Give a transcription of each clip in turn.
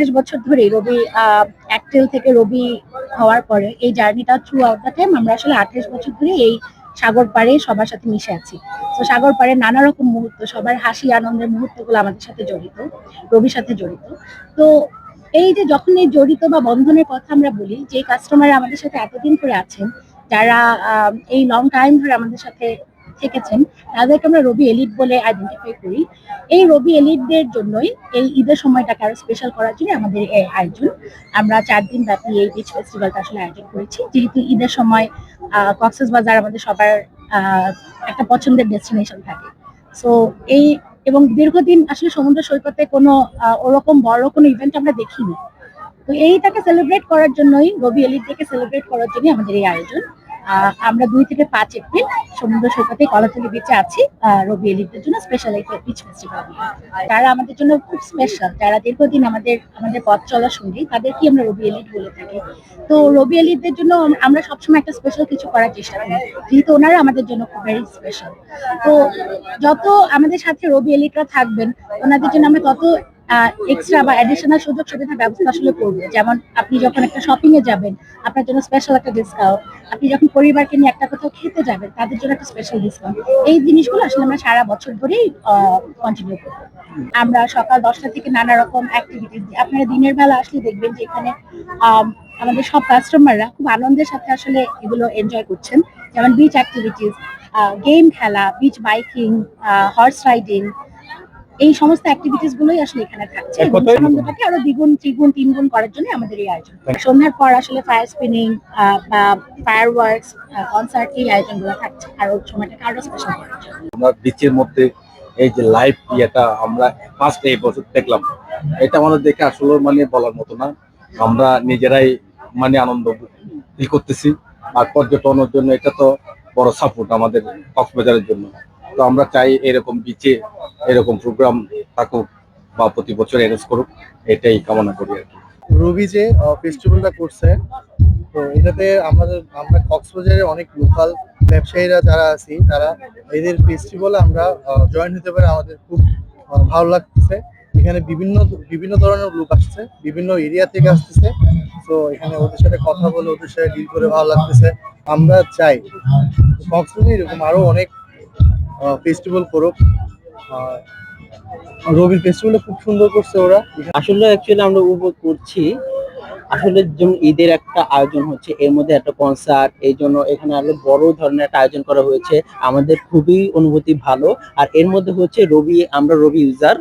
আঠাশ বছর ধরে রবি অ্যাক্টেল থেকে রবি হওয়ার পরে এই জার্নিটা থ্রু আউট দ্য টাইম আমরা আসলে আঠাশ বছর ধরে এই সাগর পাড়ে সবার সাথে মিশে আছি। তো সাগর পাড়ে নানা রকম মুহূর্ত, সবার হাসি, আনন্দের মুহূর্তগুলো আমাদের সাথে জড়িত, রবির সাথে জড়িত। তো এই যে যখন এই জড়িত বা বন্ধনের কথা আমরা বলি, যে কাস্টমার আমাদের সাথে এতদিন করে আছেন, যারা এই লং টাইম ধরে আমাদের সাথে থেকেছেন, তাদেরকে আমরা রবি এলিট বলে আইডেন্টিফাই করি। এই রবি এলিটদের জন্যই এই ঈদের সময়টাকে আরও স্পেশাল করার জন্য আমাদের এই আয়োজন। আমরা চার দিন ব্যাপী এই বিচ ফেস্টিভ্যালটা আসলে আয়োজন করেছি। যেহেতু ঈদের সময় কক্সেস বাজার আমাদের সবার একটা পছন্দের ডেস্টিনেশন থাকে। সো এই এবং দীর্ঘদিন আসলে সমুদ্র সৈকতে কোনো ওরকম বড় কোনো ইভেন্ট আমরা দেখিনি। তো এইটাকে সেলিব্রেট করার জন্যই রবি এলিট ডেকে সেলিব্রেট করার জন্যই আমাদের এই আয়োজন। আমরা দুই থেকে পাঁচ এপ্রিল সমুদ্র সৈকতে কলাতলি বিচে আছি রবি এলিটদের জন্য স্পেশাল এই বিচ তারা আমাদের জন্য খুব স্পেশাল যারা দীর্ঘদিন আমাদের আমাদের পথ চলা সঙ্গী তাদেরকে আমরা রবি এলিট বলে থাকি? তো রবি এলিটদের জন্য আমরা সবসময় একটা স্পেশাল কিছু করার চেষ্টা করি, যেহেতু ওনারা আমাদের জন্য খুব ভেরি স্পেশাল তো যত আমাদের সাথে রবি এলিটরা থাকবেন, ওনাদের জন্য আমরা তত এক্সট্রা বা অ্যাডিশনাল সুযোগ সুবিধার ব্যবস্থা আসলে করব। যেমন আপনি যখন একটা শপিং এ যাবেন আপনার জন্য স্পেশাল একটা ডিসকাউন্ট আপনি যখন পরিবারকে নিয়ে একটা কোথাও খেতে যাবেন তাদের জন্য একটা স্পেশাল ডিসকাউন্ট এই জিনিসগুলো আসলে আমরা সারা বছর ধরেই কন্টিনিউ করব। আমরা সকাল দশটা থেকে নানা রকম অ্যাক্টিভিটিস আপনারা দিনের বেলা আসলে দেখবেন যে এখানে আম, আমাদের সব কাস্টমাররা খুব আনন্দের সাথে আসলে এগুলো এনজয় করছেন। যেমন বিচ অ্যাক্টিভিটিস গেম খেলা বিচ বাইকিং হর্স রাইডিং এই সমস্ত অ্যাক্টিভিটিস গুলোই আসলে এখানে থাকছে আনন্দটাকে আরও দ্বিগুণ ত্রিগুণ তিনগুণ করার জন্য আমাদের এই আয়োজন সন্ধ্যার পর আসলে ফায়ার স্পিনিং বা ফায়ার ওয়ার্কস কনসার্ট এই আয়োজনগুলো থাকছে। আরও সময়টাকে আরও স্পেশাল করার জন্য। আমরা বিচের মধ্যে এই যে লাইভ ইয়েটা আমরা ফার্স্ট এই বছর দেখলাম। এটা আমাদের দেখে আসলে মানে বলার মতো না। আমরা নিজেরাই মানে আনন্দ ফিল করতেছি। আর পর্যটনের জন্য এটা তো বড় সাপোর্ট আমাদের কক্সবাজারের জন্য। তো আমরা চাই এরকম বিচে এরকম প্রোগ্রাম থাকুক বা প্রতি বছর অ্যারেঞ্জ করুক, এটাই কামনা করি আর কি। রবি যে ফেস্টিভ্যালটা করছে, তো এটাতে আমাদের, আমরা কক্সবাজারের অনেক লোকাল ব্যবসায়ীরা যারা আছি, তারা এদের ফেস্টিভ্যালে আমরা জয়েন হতে পারে আমাদের খুব ভালো লাগতেছে। এখানে বিভিন্ন বিভিন্ন ধরনের লোক আসছে, বিভিন্ন এরিয়া থেকে আসতেছে। তো এখানে ওদের সাথে কথা বলে, ওদের সাথে ডিল করে ভালো লাগতেছে। আমরা চাই, কক্সবাজারে এরকম আরও অনেক ফেস্টিভ্যাল করুক। রবির ফেস্টিভ্যালটা খুব সুন্দর করছে ওরা। আসলে অ্যাকচুয়ালি আমরা উপভোগ করছি। আসলে যেমন ঈদের একটা আয়োজন হচ্ছে, এর মধ্যে একটা কনসার্ট এই জন্য এখানে আরও বড় ধরনের একটা আয়োজন করা হয়েছে। আমাদের খুবই অনুভূতি ভালো। আর এর মধ্যে হচ্ছে রবি, আমরা রবি ইউজার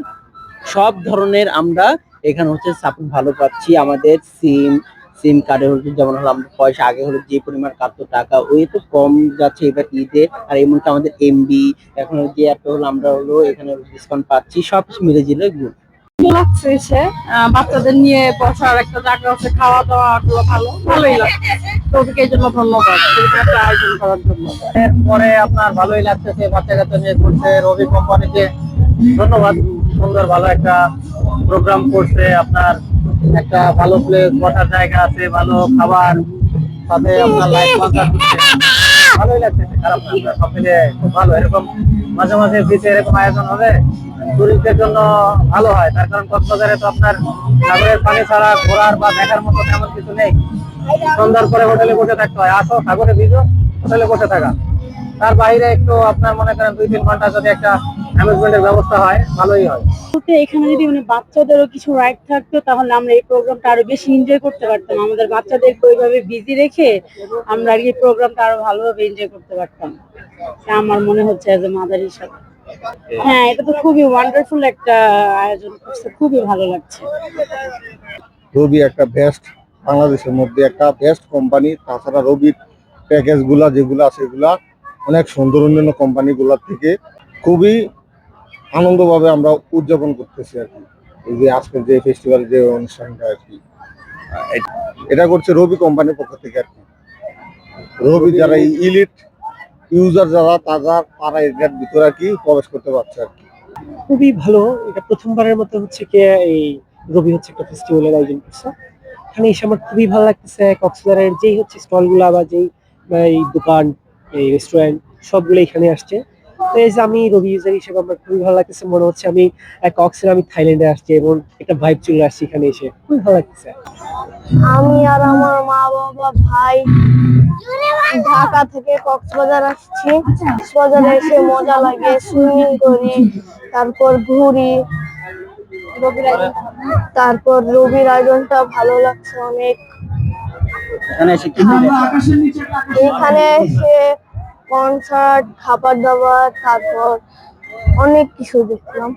সব ধরনের আমরা এখানে হচ্ছে সাপোর্ট ভালো পাচ্ছি। আমাদের সিম সিম কার্ডে হচ্ছে যেমন হলো আমরা পয়সা আগে হলো যে পরিমাণ কাটতো টাকা ওই তো কম যাচ্ছে এবার ঈদে। আর এই আমাদের এমবি এখন যে একটা হলো আমরা হলো এখানে ডিসকাউন্ট পাচ্ছি সব কিছু মিলে জিলে আহ, বাচ্চাদের নিয়ে বসার একটা জায়গা আছে খাওয়া দাওয়া গুলো ভালো ভালোই লাগছে। তোদেরকে এই জন্য ধন্যবাদ। আয়োজন করার জন্য। পরে আপনার ভালোই লাগতেছে বাচ্চা কাচ্চা নিয়ে করছে রবি কোম্পানিকে ধন্যবাদ। সুন্দর ভালো একটা প্রোগ্রাম করছে আপনার একটা ভালো প্লেস বসার জায়গা আছে, ভালো খাবার, সাথে আপনার হচ্ছে ভালোই খারাপ সব মিলিয়ে খুব ভালো। এরকম মাঝে মাঝে বিচে এরকম আয়োজন হবে টুরিস্টদের জন্য ভালো হয়। তার কারণ কক্সবাজারে তো আপনার সাগরের পানি ছাড়া ঘোরার বা দেখার মতো তেমন কিছু নেই। সন্ধ্যার পরে হোটেলে বসে থাকতে হয়। আসো, সাগরে ভিজো হোটেলে বসে থাকা। তার বাইরে একটু আপনার মনে করেন দুই তিন ঘণ্টা যদি একটা অ্যামেজমেন্টের ব্যবস্থা হয় ভালোই হয়। এখানে যদি মানে বাচ্চাদেরও কিছু রাইড থাকতো তাহলে আমরা এই প্রোগ্রামটা আরও বেশি এনজয় করতে পারতাম। আমাদের বাচ্চাদেরকে ওইভাবে বিজি রেখে আমরা আর কি এই প্রোগ্রামটা আরও ভালোভাবে এনজয় করতে পারতাম। আমার মনে হচ্ছে এজ এ মাদার হিসাবে। হ্যাঁ এটা তো খুবই ওয়ান্ডারফুল একটা আয়োজন করছে খুবই ভালো লাগছে। রবি একটা বেস্ট বাংলাদেশের মধ্যে একটা বেস্ট কোম্পানি তাছাড়া রবির প্যাকেজগুলা যেগুলো আছে এগুলা অনেক সুন্দর অন্যান্য কোম্পানি গুলার থেকে খুবই আনন্দভাবে আমরা উদযাপন করতেছি আর কি। এই যে আজকের যে ফেস্টিভ্যাল যে অনুষ্ঠানটা আর কি। এটা করছে রবি কোম্পানির পক্ষ থেকে আর কি। রবি যারা ইলিট ইউজার যারা তারা তারা এটার ভিতরে আর কি প্রবেশ করতে পারছে আর কি। খুবই ভালো। এটা প্রথমবারের মতো হচ্ছে কি এই রবি হচ্ছে একটা ফেস্টিভ্যালের আয়োজন করছে। এখানে এসে আমার খুবই ভালো লাগতেছে, কক্সবাজারের যেই হচ্ছে স্টলগুলা বা যেই দোকান এই রেস্টুরেন্ট সবগুলো এখানে আসছে। তো এই যে আমি রবি ইউজার হিসেবে আমার খুবই ভালো লাগতেছে মনে হচ্ছে আমি কক্সের আমি থাইল্যান্ডে আসছি এবং একটা ভাইব চলে আসছি এখানে এসে। খুবই ভালো লাগতেছে। আমি আর আমার মা বাবা ভাই ঢাকা থেকে কক্সবাজার আসছি। কক্সবাজারে এসে মজা লাগে সুইমিং করি তারপর ঘুরি তারপর রবির আয়োজনটা ভালো লাগছে অনেক। এখানে এসে কি এখানে এসে কনসার্ট খাবার দাবার তারপর অনেক কিছু দেখলাম।